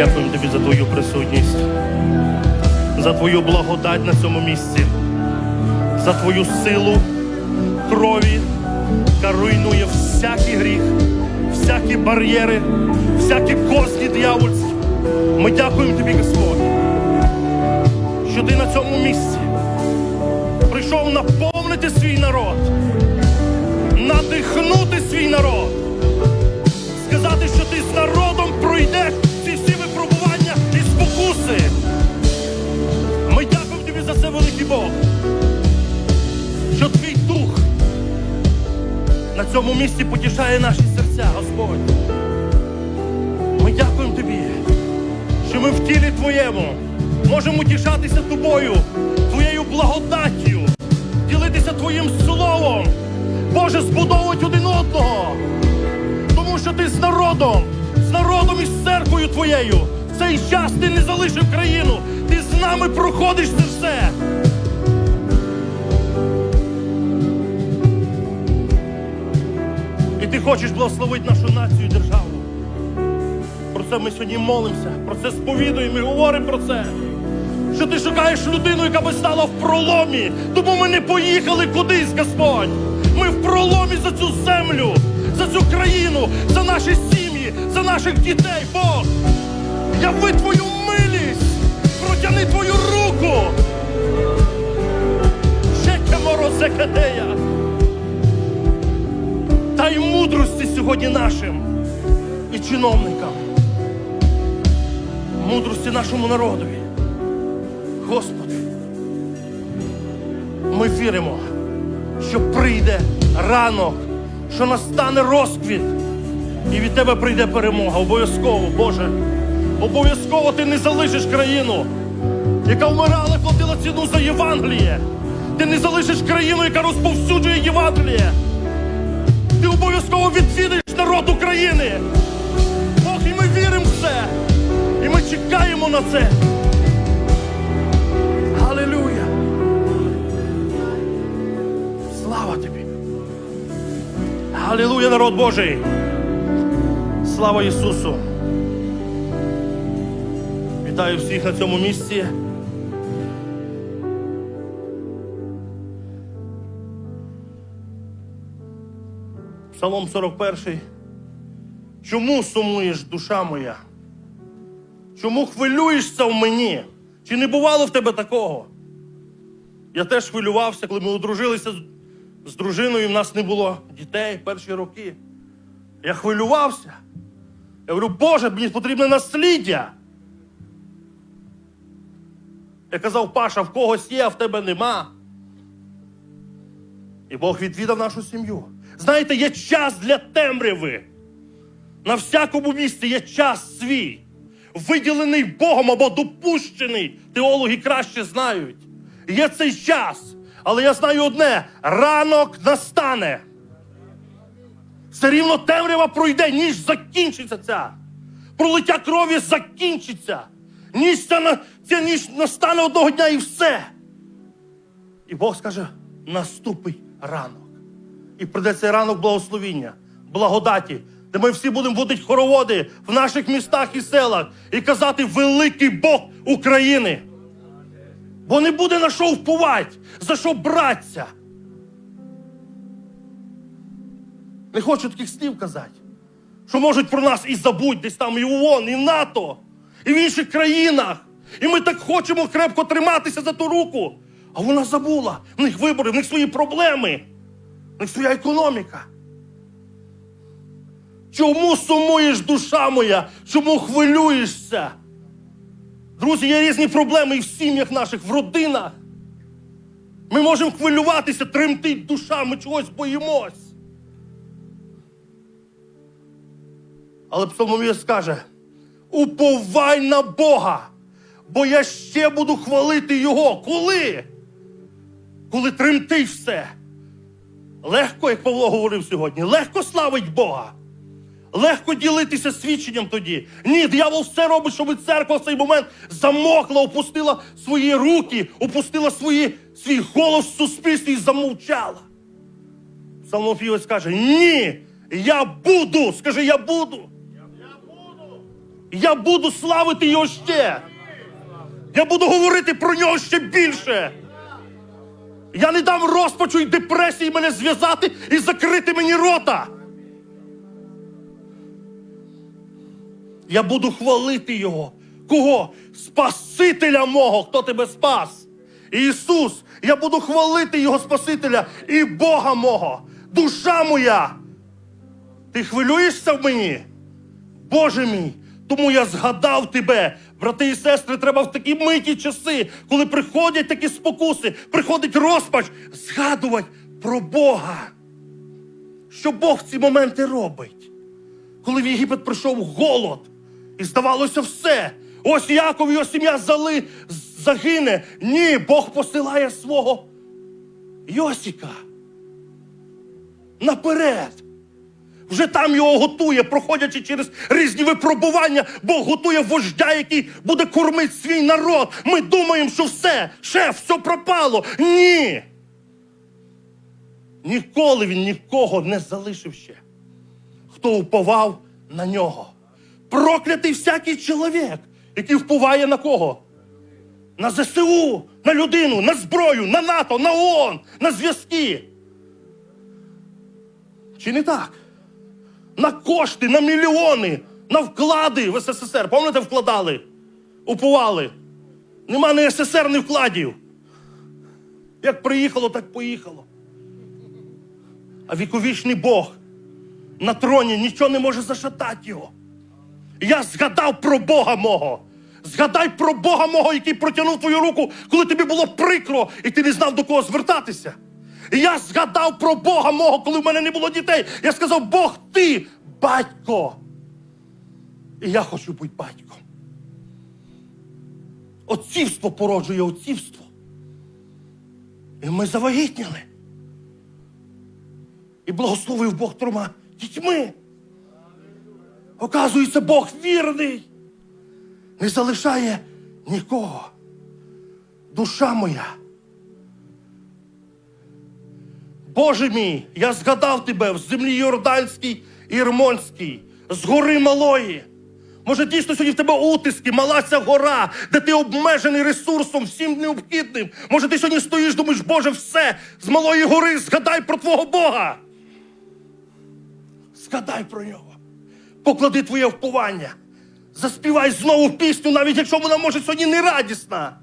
Дякуємо тобі за твою присутність, за твою благодать на цьому місці, за твою силу крові, яка руйнує всякий гріх, всякі бар'єри, всякі козні диявольські. Ми дякуємо тобі, Господь, що ти на цьому місці прийшов наповнити свій народ, надихнути свій народ, сказати, що ти з народом пройдеш Бог, що твій дух на цьому місці потішає наші серця, Господь. Ми дякуємо тобі, що ми в тілі Твоєму можемо тішатися тобою, Твоєю благодаттю, ділитися Твоїм словом, Боже, збудовувати один одного. Тому що ти з народом, з народом і з церквою Твоєю. Цей час ти не залишив країну, ти з нами проходиш це все. Хочеш благословити нашу націю і державу. Про це ми сьогодні молимося, про це сповідуємо і говоримо про це. Що ти шукаєш людину, яка би стала в проломі. Тому ми не поїхали кудись, Господь. Ми в проломі за цю землю, за цю країну, за наші сім'ї, за наших дітей. Бог, яви твою милість, протяни твою руку. Щеке морозекадея. Дай мудрості сьогодні нашим і чиновникам. Мудрості нашому народові. Господи, ми віримо, що прийде ранок, що настане розквіт, і від Тебе прийде перемога. Обов'язково, Боже. Обов'язково ти не залишиш країну, яка вмирала, платила ціну за Євангеліє. Ти не залишиш країну, яка розповсюджує Євангеліє. Ти обов'язково відвідаєш народ України. Бог, і ми віримо в це. І ми чекаємо на це. Алілуя! Слава тобі! Алілуя, народ Божий! Слава Ісусу! Вітаю всіх на цьому місці. Псалом 41. Чому сумуєш, душа моя? Чому хвилюєшся в мені? Чи не бувало в тебе такого? Я теж хвилювався, коли ми одружилися з, дружиною, в нас не було дітей перші роки. Я хвилювався. Я говорю, Боже, мені потрібне насліддя. Я казав, Паша, в когось є, а в тебе нема. І Бог відвідав нашу сім'ю. Знаєте, є час для темряви. На всякому місці є час свій, виділений Богом або допущений. Теологи краще знають. Є цей час. Але я знаю одне: ранок настане. Все рівно темрява пройде, ніч закінчиться ця. Пролиття крові закінчиться. Ніч ця, ця ніч настане одного дня і все. І Бог скаже: наступить ранок. І прийде цей ранок благословіння, благодаті, де ми всі будемо водити хороводи в наших містах і селах і казати великий Бог України. Бо не буде на що впувати, за що братися. Не хочу таких слів казати, що можуть про нас і забудь десь там і ООН, і НАТО, і в інших країнах. І ми так хочемо крепко триматися за ту руку. А вона забула. В них вибори, в них свої проблеми, в них економіка. Чому сумуєш, душа моя? Чому хвилюєшся? Друзі, є різні проблеми і в сім'ях наших, в родинах. Ми можемо хвилюватися, тремтить душа, ми чогось боїмось. Але псалмовець скаже: уповай на Бога, бо я ще буду хвалити Його. Коли? Коли тремтить все. Легко, як Павло говорив сьогодні, легко славить Бога. Легко ділитися свідченням тоді. Ні, диявол все робить, щоб церква в цей момент замокла, опустила свої руки, опустила свої, свій голос в суспільстві і замовчала. Псалмопівець каже: Ні, я буду. Скажи, я буду. Я буду. Славити його ще. Я буду говорити про нього ще більше. Я не дам розпачу і депресії мене зв'язати і закрити мені рота. Я буду хвалити Його. Кого? Спасителя мого, хто тебе спас. Ісус, я буду хвалити Його Спасителя і Бога мого. Душа моя. Ти хвилюєшся в мені? Боже мій, тому я згадав тебе, брати і сестри, треба в такі миті часи, коли приходять такі спокуси, приходить розпач, згадувати про Бога. Що Бог в ці моменти робить? Коли в Єгипет прийшов голод, і здавалося все. Ось Яков його сім'я зали, загине. Ні, Бог посилає свого Йосіка. Наперед. Вже там його готує, проходячи через різні випробування, Бог готує вождя, який буде кормити свій народ. Ми думаємо, що все, шеф, все пропало. Ні. Ніколи він нікого не залишив ще, хто уповав на нього. Проклятий всякий чоловік, який впливає на кого? На ЗСУ, на людину, на зброю, на НАТО, на ООН, на зв'язки. Чи не так? На кошти, на мільйони, на вклади в СССР. Пам'ятаєте, вкладали? Упували. Нема ні СССР, ні вкладів. Як приїхало, так поїхало. А віковічний Бог на троні нічого не може зашатати його. Я згадав про Бога мого. Згадай про Бога мого, який протягнув твою руку, коли тобі було прикро, і ти не знав до кого звертатися. І я згадав про Бога мого, коли в мене не було дітей. Я сказав, Бог, ти батько. І я хочу бути батьком. Отцівство породжує отцівство. І ми завагітніли. І благословив Бог трьома дітьми. Оказується, Бог вірний. Не залишає нікого. Душа моя. Боже мій, я згадав тебе в землі Йорданській і Ірмонській, з гори малої. Може, дійсно сьогодні в тебе утиски, мала ця гора, де ти обмежений ресурсом, всім необхідним. Може, ти сьогодні стоїш, думаєш, Боже, все, з малої гори згадай про твого Бога. Згадай про нього. Поклади твоє впування. Заспівай знову пісню, навіть якщо вона може сьогодні не радісна.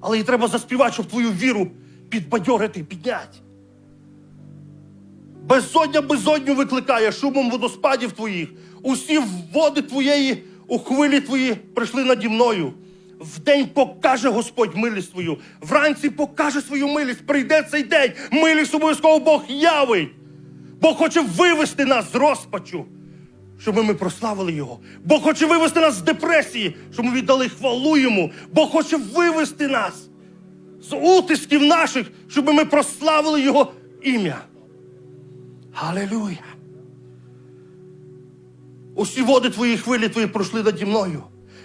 Але їй треба заспівати, щоб твою віру підбадьорити, підняти. Безодня безодню викликає шумом водоспадів твоїх. Усі води твоєї у хвилі твої прийшли наді мною. Вдень покаже Господь милість твою, вранці покаже свою милість. Прийде цей день, милість обов'язково Бог явить. Бог хоче вивести нас з розпачу, щоб ми прославили Його. Бог хоче вивести нас з депресії, щоб ми віддали хвалу Йому. Бог хоче вивести нас з утисків наших, щоб ми прославили Його ім'я. Аллилуйя! Усі води твої хвилі твої пройшли наді мною.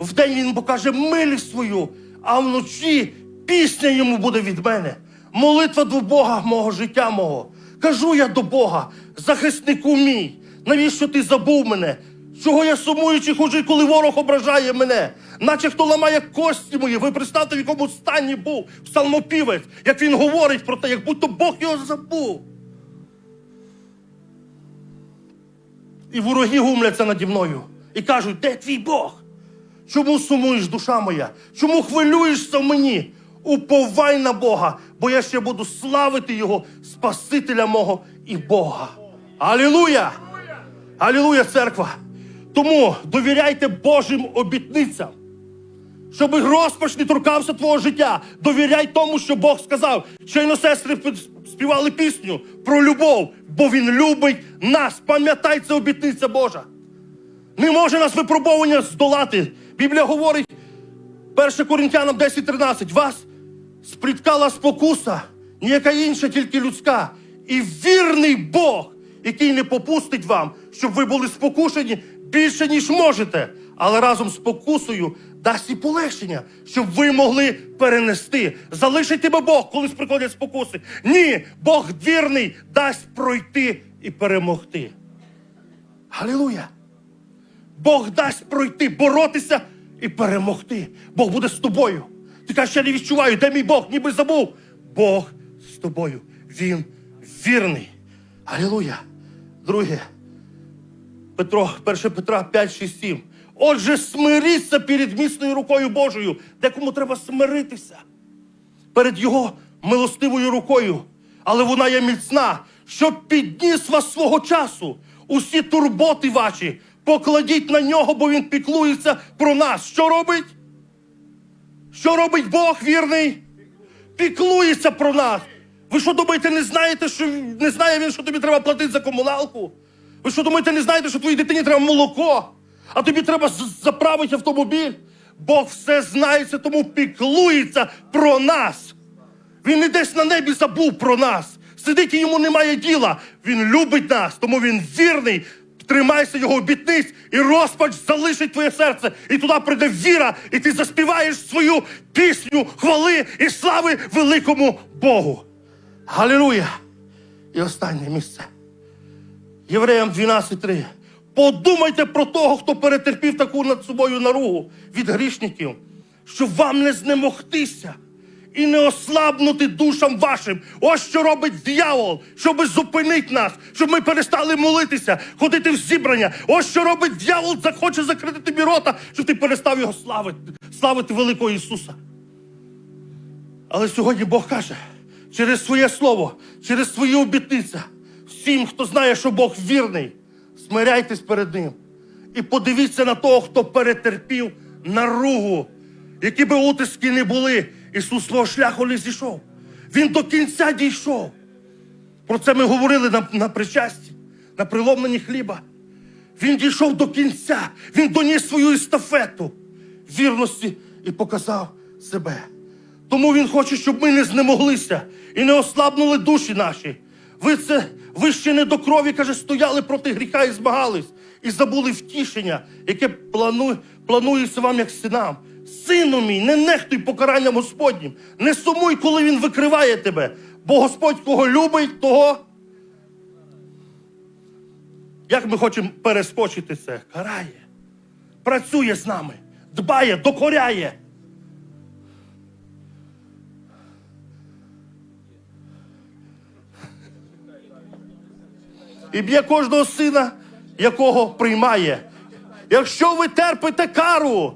Вдень він покаже милість свою, а вночі пісня йому буде від мене. Молитва до Бога мого життя мого. Кажу я до Бога, захиснику мій, навіщо ти забув мене? Чого я сумуючи хожу, коли ворог ображає мене? Наче хто ламає кості мої, ви представте, в якому стані був псалмопівець, як він говорить про те, як будто Бог його забув. І вороги гумляться наді мною і кажуть, де твій Бог? Чому сумуєш, душа моя? Чому хвилюєшся в мені? Уповай на Бога, бо я ще буду славити Його, Спасителя мого і Бога. Алілуя! Алілуя, церква! Тому довіряйте Божим обітницям. Щоб розпач не торкався твого життя. Довіряй тому, що Бог сказав. Щойно сестри співали пісню про любов, бо Він любить нас. Пам'ятай, це обітниця Божа. Не може нас випробовування здолати. Біблія говорить, 1 Коринтянам 10.13, вас сприткала спокуса, ніяка інша, тільки людська. І вірний Бог, який не попустить вам, щоб ви були спокушені більше, ніж можете, але разом з спокусою дасть і полегшення, щоб ви могли перенести. Залишить тебе Бог, коли приходять спокуси. Ні, Бог вірний дасть пройти і перемогти. Галилуя! Бог дасть пройти, боротися і перемогти. Бог буде з тобою. Ти кажеш, я не відчуваю, де мій Бог, ніби забув. Бог з тобою. Він вірний. Алілуя. Друге. Петро, 1 Петра 5, 6, 7. Отже, смиріться перед міцною рукою Божою, декому треба смиритися перед Його милостивою рукою, але вона є міцна, щоб підніс вас свого часу. Усі турботи ваші покладіть на нього, бо він піклується про нас. Що робить? Що робить Бог вірний? Піклується про нас. Ви що думаєте, не знаєте, що не знає він, що тобі треба платити за комуналку? Ви що думаєте, не знаєте, що твоїй дитині треба молоко, а тобі треба заправити автомобіль? Бог все знається, тому піклується про нас. Він не десь на небі забув про нас. Сидить і йому немає діла. Він любить нас, тому він вірний. Тримайся його обітниць, і розпач залишить твоє серце. І туди прийде віра, і ти заспіваєш свою пісню хвали і слави великому Богу. Галілуя! І останнє місце. Євреям 12.3. Подумайте про того, хто перетерпів таку над собою наругу від грішників, щоб вам не знемогтися і не ослабнути душам вашим. Ось що робить диявол, щоб зупинити нас, щоб ми перестали молитися, ходити в зібрання. Ось що робить диявол, захоче закрити тобі рота, щоб ти перестав його славити, славити великого Ісуса. Але сьогодні Бог каже, через своє слово, через свої обітниці, всім, хто знає, що Бог вірний, смиряйтесь перед Ним. І подивіться на того, хто перетерпів наругу, які би утиски не були, Ісус свого шляху не зійшов. Він до кінця дійшов. Про це ми говорили на, на причасті, на приломленні хліба. Він дійшов до кінця, він доніс свою естафету вірності і показав себе. Тому він хоче, щоб ми не знемоглися і не ослабнули душі наші. Ви це ви ще не до крові, каже, стояли проти гріха і змагались, і забули втішення, яке плану, планується вам як синам. Сину мій, не нехтуй покаранням Господнім, не сумуй, коли він викриває тебе, бо Господь кого любить, того. Як ми хочемо перескочити це? Карає, працює з нами, дбає, докоряє. І б'є кожного сина, якого приймає. Якщо ви терпите кару,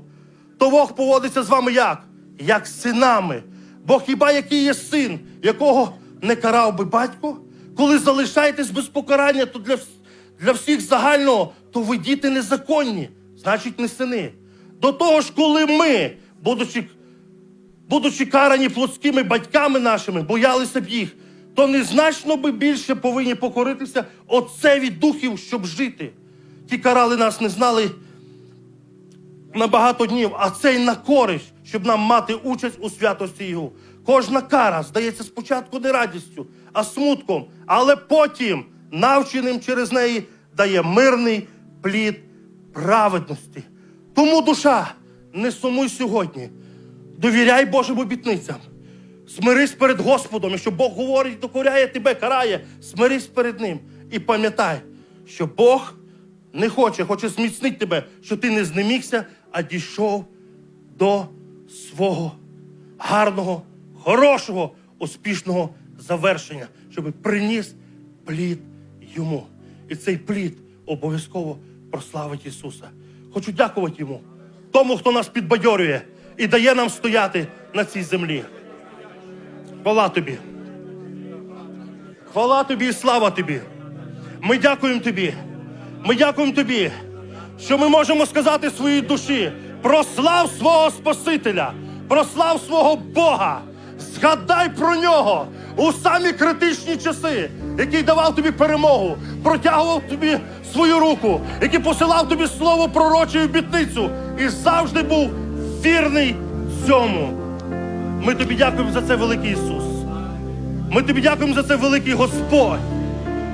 то Бог поводиться з вами як? Як синами. Бо хіба який є син, якого не карав би батько? Коли залишаєтесь без покарання, то для, для всіх загального, то ви діти незаконні, значить не сини. До того ж, коли ми, будучи будучи карані плотськими батьками нашими, боялися б їх, то незначно би більше повинні покоритися Отцеві духів, щоб жити. Ті карали нас не знали на багато днів, а цей на користь, щоб нам мати участь у святості Його. Кожна кара здається спочатку не радістю, а смутком, але потім, навченим через неї, дає мирний плід праведності. Тому душа, не сумуй сьогодні. Довіряй Божим обітницям. Смирись перед Господом, якщо Бог говорить, докоряє тебе, карає, смирись перед Ним. І пам'ятай, що Бог не хоче, хоче зміцнити тебе, що ти не знемігся, а дійшов до свого гарного, хорошого, успішного завершення, щоб приніс плід йому. І цей плід обов'язково прославить Ісуса. Хочу дякувати йому, тому, хто нас підбадьорює і дає нам стояти на цій землі. Хвала тобі. Хвала тобі і слава тобі. Ми дякуємо тобі. Ми дякуємо тобі, що ми можемо сказати своїй душі: прослав свого Спасителя, прослав свого Бога. Згадай про нього у самі критичні часи, який давав тобі перемогу, протягував тобі свою руку, який посилав тобі слово пророче і обітницю, і завжди був вірний цьому. Ми тобі дякуємо за це, великий Ісус. Ми тобі дякуємо за це, великий Господь.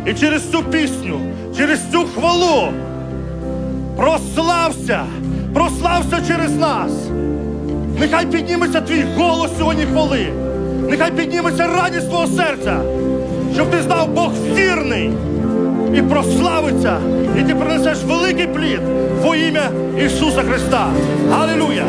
І через цю пісню, через цю хвалу прослався, прослався через нас. Нехай підніметься твій голос сьогодні хвали. Нехай підніметься радість твого серця, щоб ти знав Бог вірний. і прославиться, і ти принесеш великий плід во ім'я Ісуса Христа. Алілуя!